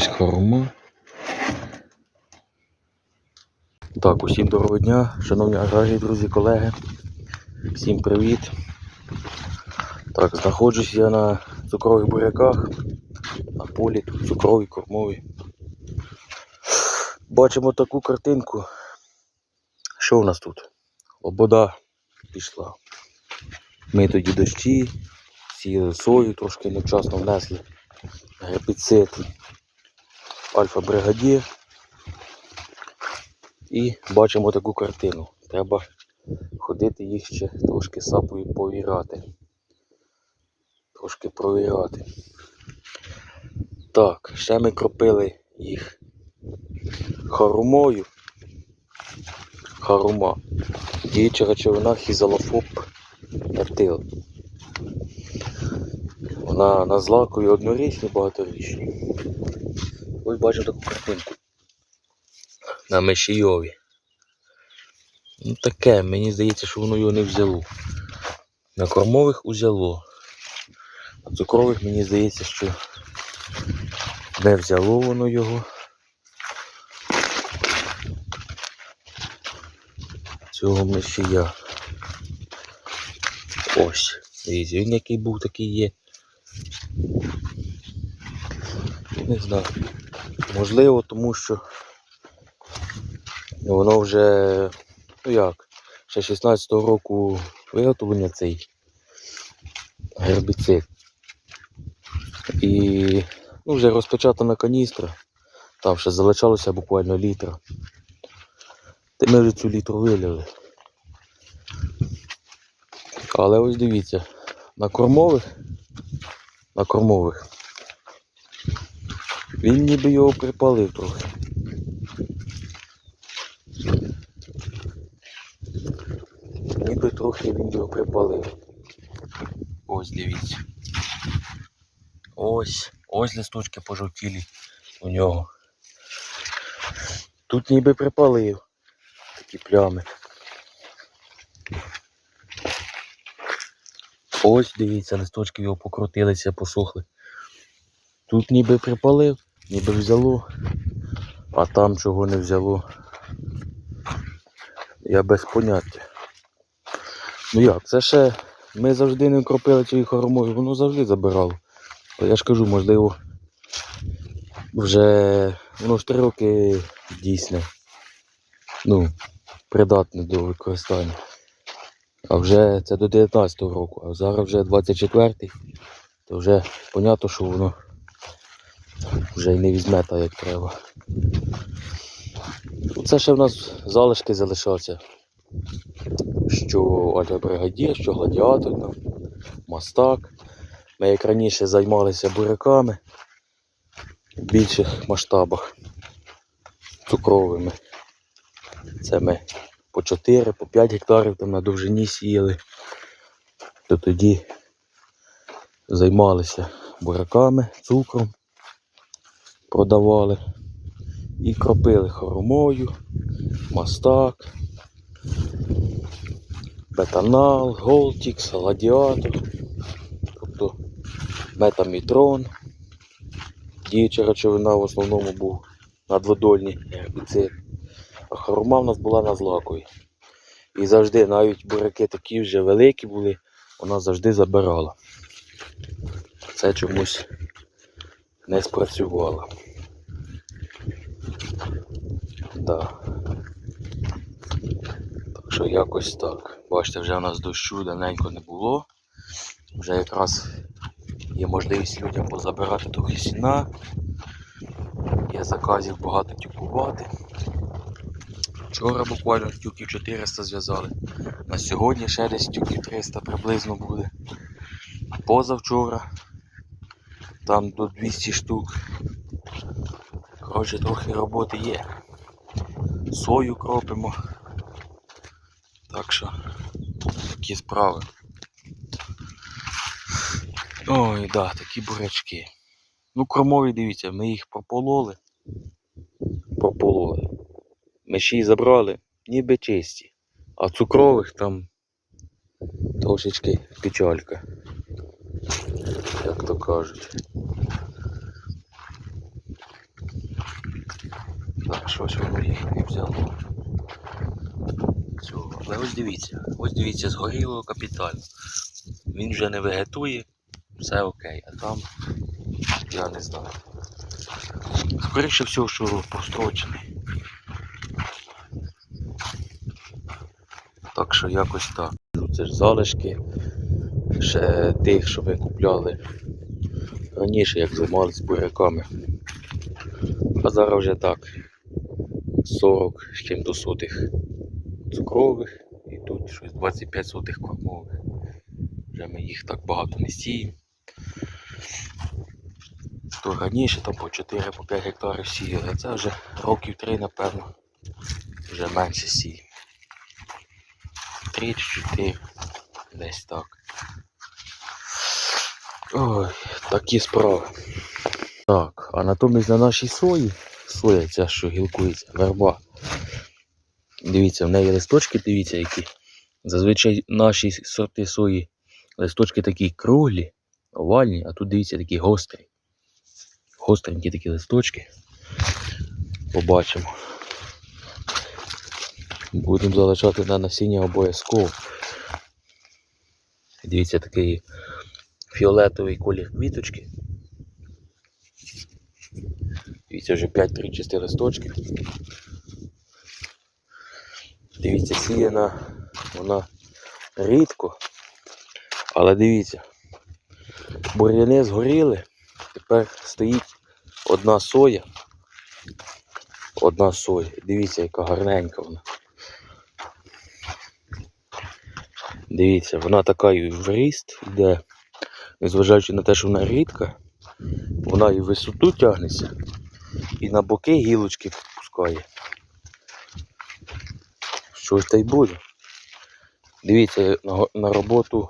Ось хорома. Так, усім доброго дня, шановні аграрії, друзі, колеги. Всім привіт. Так, знаходжусь я на цукрових буряках, на полі тут цукровий, кормовий. Бачимо таку картинку. Що у нас тут? Лобода пішла. Ми тоді дощі, сіяли сою, трошки невчасно внесли гербіцид альфа-бригадір. І бачимо таку картину. Треба ходити їх ще трошки сапою повірати. Трошки провіряти. Так, ще ми кропили їх харумою. Харума. Діюча речовина хізалофоб етил. Вона на злакові однорічні, багаторічні. Ось бачимо таку картинку. На Мешійові. Ну таке, мені здається, що воно його не взяло. На кормових узяло. На цукрових мені здається, що не взяло воно його. Цього мешія. Ось. Дивіться, він який був, такий є. Не знаю. Можливо, тому що воно вже, ну як, ще 16-го року виготовлення цей гербіцид. І ну, вже розпечатана каністра. Там ще залишалося буквально літра. Та ми вже цю літру вилили. Але ось дивіться, на кормових, на кормових він ніби його припалив трохи. Ніби трохи він його припалив. Ось дивіться. Ось, ось листочки пожовтілі у нього. Тут ніби припалив такі плями. Ось дивіться, листочки його покрутилися, посохли. Тут ніби припалив, ніби взяло, а там чого не взяло. Я без поняття. Ну як, це ще ми завжди не кропили цією хормою, воно завжди забирало. Я ж кажу, можливо, вже воно ж три роки дійсне. Ну, придатне до використання. А вже це до 19-го року, а зараз вже 24-й, то вже понятно, що воно вже й не візьме так, як треба. Це ще в нас залишки залишаться. Що альфа-бригадір, що гладіатор, там, мастак. Ми як раніше займалися буряками в більших масштабах цукровими. Це ми по 4, по 5 гектарів там на довжині сіяли. То тоді займалися буряками, цукром, продавали і кропили хоромою, мастак, бетанал, голтікс, гладіатор, тобто метамітрон. Діюча речовина в основному був надводольний гербіцид. А хорома в нас була на злаковій. І завжди, навіть буряки такі вже великі були, вона завжди забирала. Це чомусь не спрацювало. Да. Так що якось так. Бачите, вже у нас дощу давненько не було. Вже якраз є можливість людям позабирати трохи сіна. Є заказів багато тюкувати. Вчора буквально тюків 400 зв'язали. На сьогодні ще десь тюків 300 приблизно буде. Позавчора там до 200 штук. Коротше, трохи роботи є. Сою кропимо. Так що такі справи. Ой, да, такі бурячки. Ну, кромові, дивіться, ми їх пропололи. Пропололи. Ми ще й забрали, ніби чисті. А цукрових там трошечки печалька. Як то кажуть. Так, щось воно їх і взяло. Цього. Але ось дивіться, ось дивіться, згоріло капітально. Він вже не вегетує, все окей, а там я не знаю. Скоріше всього, що прострочений. Так що якось так. Ну, Це ж залишки ще тих, що ми купляли раніше, як займалися буряками. А зараз вже так. 40 з чим до сотих цукрових і тут щось 25 сотих кормових. Вже ми їх так багато не сіємо. То раніше там по 4-5 гектарів сіяли, а це вже років 3, напевно, вже менше сіємо. 3 чи 4, десь так. Ой, такі справи. Так, а натомість на нашій сої, соя ця, що гілкується, верба. Дивіться, в неї листочки, дивіться, які. Зазвичай наші сорти сої листочки такі круглі, овальні, а тут дивіться такі гострі. Гостренькі такі листочки. Побачимо. Будемо залишати на насіння обов'язково. Дивіться, такий фіолетовий колір квіточки. Дивіться, вже 5-3 чисті листочки. Дивіться, сіяна вона рідко. Але дивіться, бур'яни згоріли, тепер стоїть одна соя. Одна соя. Дивіться, яка гарненька вона. Дивіться, вона така в ріст йде, незважаючи на те, що вона рідка, вона і висоту тягнеться, і на боки гілочки пускає. Що ж та й буде? Дивіться на, на роботу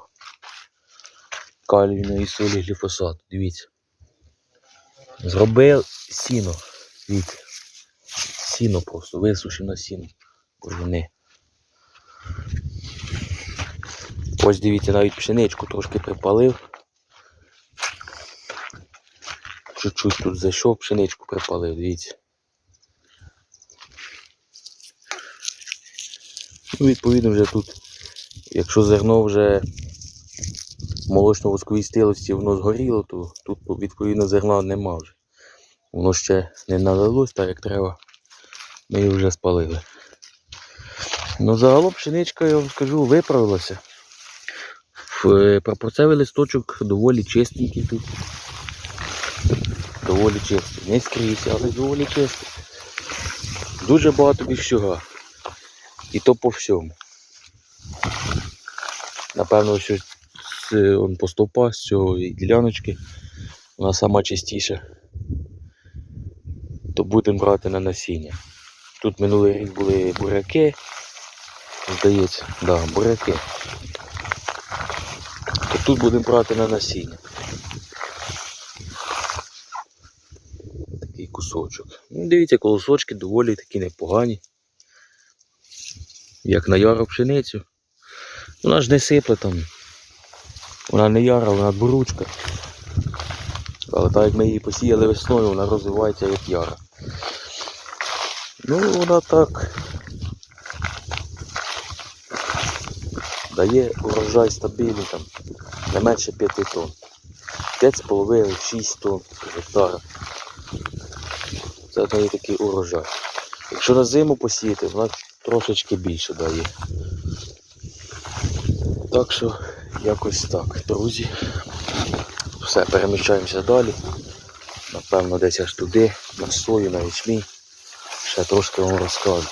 калійної солі гліфосату. Дивіться. Зробив сіно. Дивіться. Сіно просто, висушено сіно. Бур'яни. Ось дивіться, навіть пшеничку трошки припалив. Чуть-чуть тут зайшов, пшеничку припалив, дивіться. Ну, відповідно, вже тут, якщо зерно вже молочно-восковій стилості воно згоріло, то тут відповідно зерна нема вже. Воно ще не налилось так, як треба. Ми її вже спалили. Ну, загалом пшеничка, я вам скажу, виправилася. Ф- Пропорцевий листочок доволі чистенький тут. Доволі чистий. Не скрізь, але доволі чистий. Дуже багато більшого. І то по всьому. Напевно, що он, по стовпах з цієї діляночки вона сама чистіша. То будемо брати на насіння. Тут минулий рік були буряки. Здається, да, буряки. То тут будемо брати на насіння. Кусочок. Ну, дивіться, колосочки доволі такі непогані. Як на яру пшеницю. Вона ж не сипле там. Вона не яра, вона буручка. Але так як ми її посіяли весною, вона розвивається як яра. Ну, вона так дає урожай стабільний там, не менше 5 тонн. 5,5-6 тонн гектара. Це в неї такий урожай. Якщо на зиму посіяти, вона трошечки більше дає. Так що якось так, друзі. Все, переміщаємося далі. Напевно, десь аж туди, на сою, на ячмінь. Ще трошки вам розкажу.